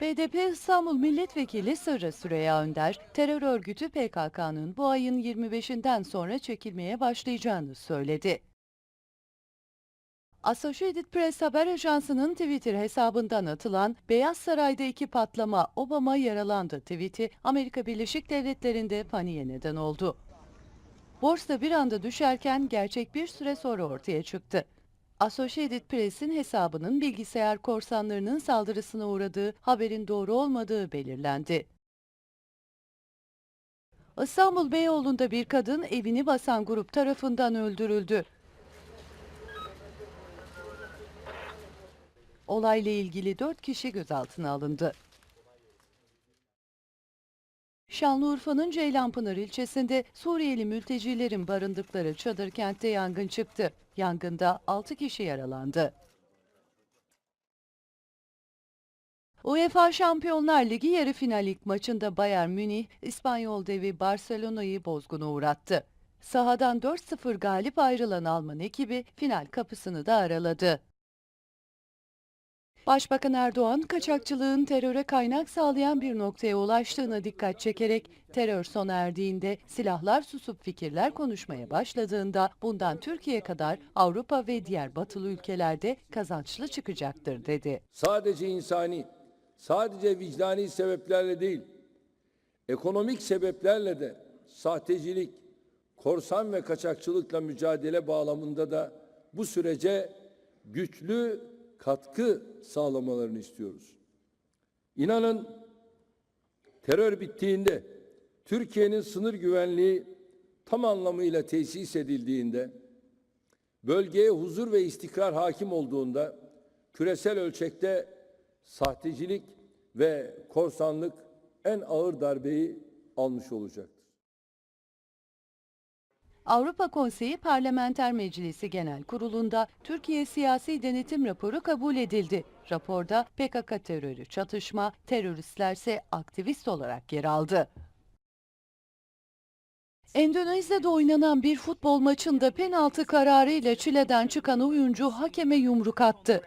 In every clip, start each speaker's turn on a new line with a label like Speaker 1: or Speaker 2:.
Speaker 1: BDP İstanbul Milletvekili Sırrı Süreyya Önder, terör örgütü PKK'nın bu ayın 25'inden sonra çekilmeye başlayacağını söyledi. Associated Press haber ajansının Twitter hesabından atılan Beyaz Saray'da iki patlama Obama yaralandı tweet'i Amerika Birleşik Devletleri'nde paniğe neden oldu. Borsa bir anda düşerken gerçek bir süre sonra ortaya çıktı. Associated Press'in hesabının bilgisayar korsanlarının saldırısına uğradığı haberin doğru olmadığı belirlendi. İstanbul Beyoğlu'nda bir kadın evini basan grup tarafından öldürüldü. Olayla ilgili 4 kişi gözaltına alındı. Şanlıurfa'nın Ceylanpınar ilçesinde Suriyeli mültecilerin barındıkları çadır kentte yangın çıktı. Yangında 6 kişi yaralandı. UEFA Şampiyonlar Ligi yarı final ilk maçında Bayern Münih, İspanyol devi Barcelona'yı bozguna uğrattı. Sahadan 4-0 galip ayrılan Alman ekibi final kapısını da araladı. Başbakan Erdoğan, kaçakçılığın teröre kaynak sağlayan bir noktaya ulaştığına dikkat çekerek, terör sona erdiğinde, silahlar susup fikirler konuşmaya başladığında bundan Türkiye kadar Avrupa ve diğer batılı ülkelerde kazançlı çıkacaktır dedi.
Speaker 2: sadece insani, sadece vicdani sebeplerle değil, ekonomik sebeplerle de sahtecilik, korsan ve kaçakçılıkla mücadele bağlamında da bu sürece güçlü katkı sağlamalarını istiyoruz. İnanın terör bittiğinde, Türkiye'nin sınır güvenliği tam anlamıyla tesis edildiğinde, bölgeye huzur ve istikrar hakim olduğunda küresel ölçekte sahtecilik ve korsanlık en ağır darbeyi almış olacaktır.
Speaker 1: Avrupa Konseyi Parlamenter Meclisi Genel Kurulu'nda Türkiye Siyasi Denetim Raporu kabul edildi. Raporda PKK terörü çatışma, teröristlerse aktivist olarak yer aldı. Endonezya'da oynanan bir futbol maçında penaltı kararıyla çileden çıkan oyuncu hakeme yumruk attı.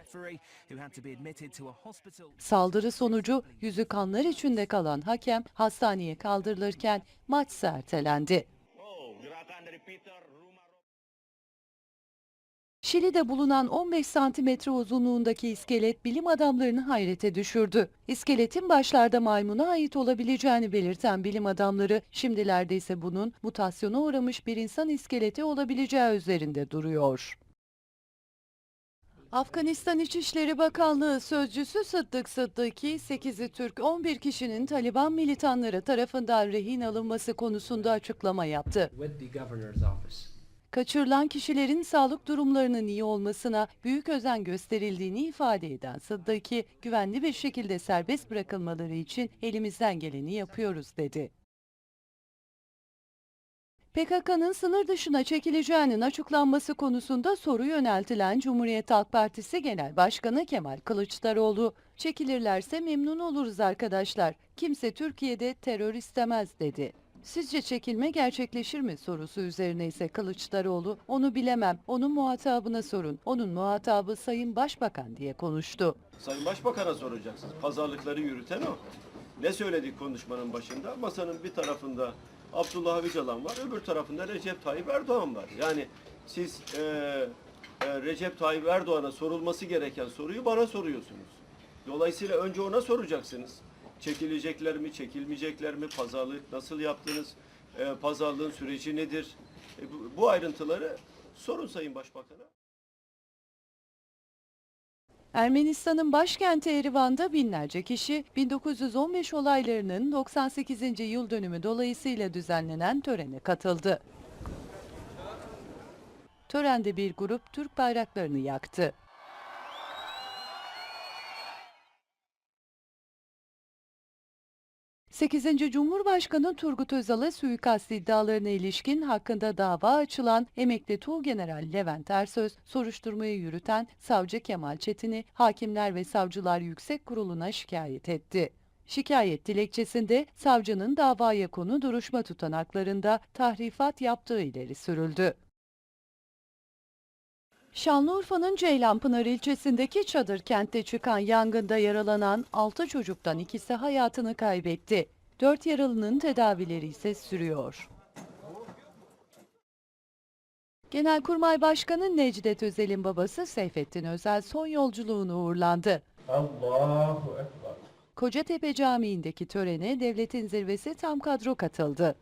Speaker 1: Saldırı sonucu yüzü kanlar içinde kalan hakem hastaneye kaldırılırken maç ertelendi. Şili'de bulunan 15 santimetre uzunluğundaki iskelet bilim adamlarını hayrete düşürdü. İskeletin başlarda maymuna ait olabileceğini belirten bilim adamları, şimdilerde ise bunun mutasyona uğramış bir insan iskeleti olabileceği üzerinde duruyor. Afganistan İçişleri Bakanlığı Sözcüsü Sıddık Sıddıki, 8'i Türk 11 kişinin Taliban militanları tarafından rehin alınması konusunda açıklama yaptı. Kaçırılan kişilerin sağlık durumlarının iyi olmasına büyük özen gösterildiğini ifade eden Sıddıki, güvenli bir şekilde serbest bırakılmaları için elimizden geleni yapıyoruz dedi. PKK'nın sınır dışına çekileceğinin açıklanması konusunda soru yöneltilen Cumhuriyet Halk Partisi Genel Başkanı Kemal Kılıçdaroğlu, çekilirlerse memnun oluruz arkadaşlar, kimse Türkiye'de terör istemez dedi. Sizce çekilme gerçekleşir mi sorusu üzerine ise Kılıçdaroğlu, onu bilemem, onun muhatabına sorun, onun muhatabı Sayın Başbakan diye konuştu.
Speaker 3: Sayın Başbakan'a soracaksınız. Pazarlıkları yürüten o. Ne söyledik konuşmanın başında? Masanın bir tarafında Abdullah Öcalan var, öbür tarafında Recep Tayyip Erdoğan var. Yani siz e, e, Recep Tayyip Erdoğan'a sorulması gereken soruyu bana soruyorsunuz. Dolayısıyla önce ona soracaksınız. Çekilecekler mi, çekilmeyecekler mi, pazarlık nasıl yaptınız, e, pazarlığın süreci nedir? E, bu, bu ayrıntıları sorun Sayın Başbakan'a.
Speaker 1: Ermenistan'ın başkenti Erivan'da binlerce kişi 1915 olaylarının 98. yıl dönümü dolayısıyla düzenlenen törene katıldı. Törende bir grup Türk bayraklarını yaktı. Sekizinci Cumhurbaşkanı Turgut Özal'a suikast iddialarına ilişkin hakkında dava açılan emekli Tuğgeneral Levent Ersöz, soruşturmayı yürüten savcı Kemal Çetin'i Hakimler ve Savcılar Yüksek Kurulu'na şikayet etti. Şikayet dilekçesinde savcının davaya konu duruşma tutanaklarında tahrifat yaptığı ileri sürüldü. Şanlıurfa'nın Ceylanpınar ilçesindeki çadır kentte çıkan yangında yaralanan 6 çocuktan ikisi hayatını kaybetti. 4 yaralının tedavileri ise sürüyor. Genelkurmay Başkanı Necdet Özel'in babası Seyfettin Özel son yolculuğunu uğurlandı.
Speaker 4: Allahu Ekber.
Speaker 1: Kocatepe Camii'ndeki törene devletin zirvesi tam kadro katıldı.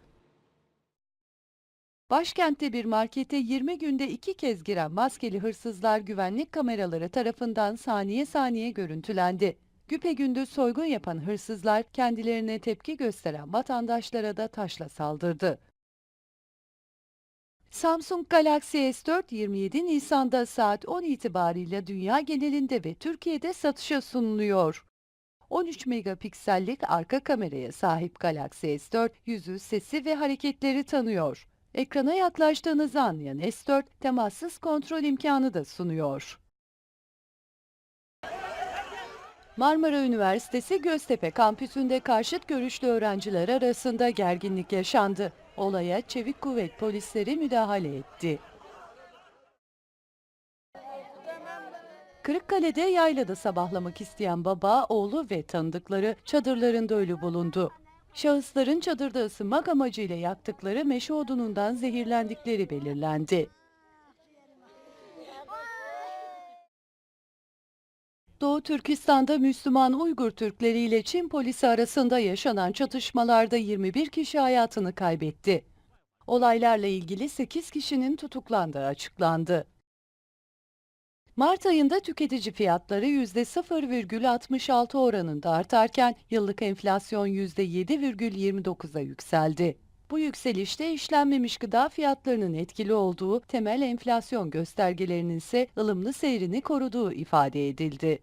Speaker 1: Başkentte bir markete 20 günde iki kez giren maskeli hırsızlar güvenlik kameraları tarafından saniye saniye görüntülendi. Güpegündüz soygun yapan hırsızlar kendilerine tepki gösteren vatandaşlara da taşla saldırdı. Samsung Galaxy S4 27 Nisan'da saat 10 itibariyle dünya genelinde ve Türkiye'de satışa sunuluyor. 13 megapiksellik arka kameraya sahip Galaxy S4 yüzü, sesi ve hareketleri tanıyor. Ekrana yaklaştığınızı anlayan S4 temassız kontrol imkanı da sunuyor. Marmara Üniversitesi Göztepe kampüsünde karşıt görüşlü öğrenciler arasında gerginlik yaşandı. Olaya çevik kuvvet polisleri müdahale etti. Kırıkkale'de yaylada sabahlamak isteyen baba, oğlu ve tanıdıkları çadırlarında ölü bulundu. Şahısların çadırda ısınmak amacıyla yaktıkları meşe odunundan zehirlendikleri belirlendi. Doğu Türkistan'da Müslüman Uygur Türkleri ile Çin polisi arasında yaşanan çatışmalarda 21 kişi hayatını kaybetti. Olaylarla ilgili 8 kişinin tutuklandığı açıklandı. Mart ayında tüketici fiyatları %0,66 oranında artarken yıllık enflasyon %7,29'a yükseldi. Bu yükselişte işlenmemiş gıda fiyatlarının etkili olduğu, temel enflasyon göstergelerinin ise ılımlı seyrini koruduğu ifade edildi.